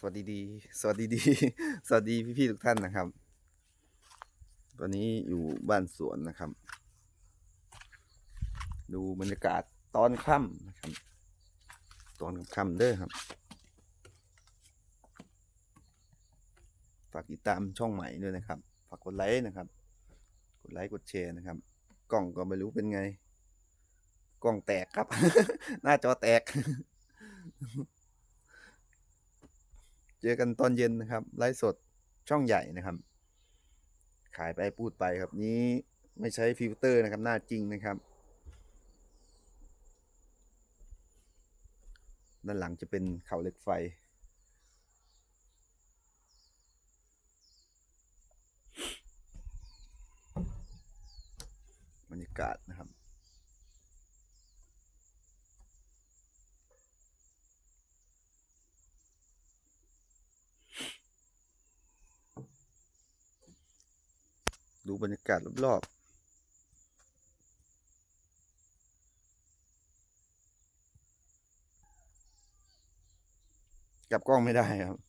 สวัสดีดี สวัสดีดี สวัสดีพี่ๆทุกท่านนะครับ ตอนนี้อยู่บ้านสวนนะครับ ดูบรรยากาศตอนค่ำนะครับ ตอนค่ำเด้อครับ ฝากติดตามช่องใหม่ด้วยนะครับ ฝากกดไลค์นะครับ กดไลค์กดแชร์นะครับ กล้องก็ไม่รู้เป็นไง กล้องแตกครับ หน้าจอแตก เจอกันตอนเย็นนะครับ ไลฟ์สดช่องใหญ่นะครับ ขายไปพูดไปครับนี้ไม่ใช้ฟิลเตอร์นะครับ หน้าจริงนะครับ ด้านหลังจะเป็นเขาเหล็กไฟ บรรยากาศนะครับ ดูบรรยากาศรอบๆกลับกล้องไม่ได้ครับ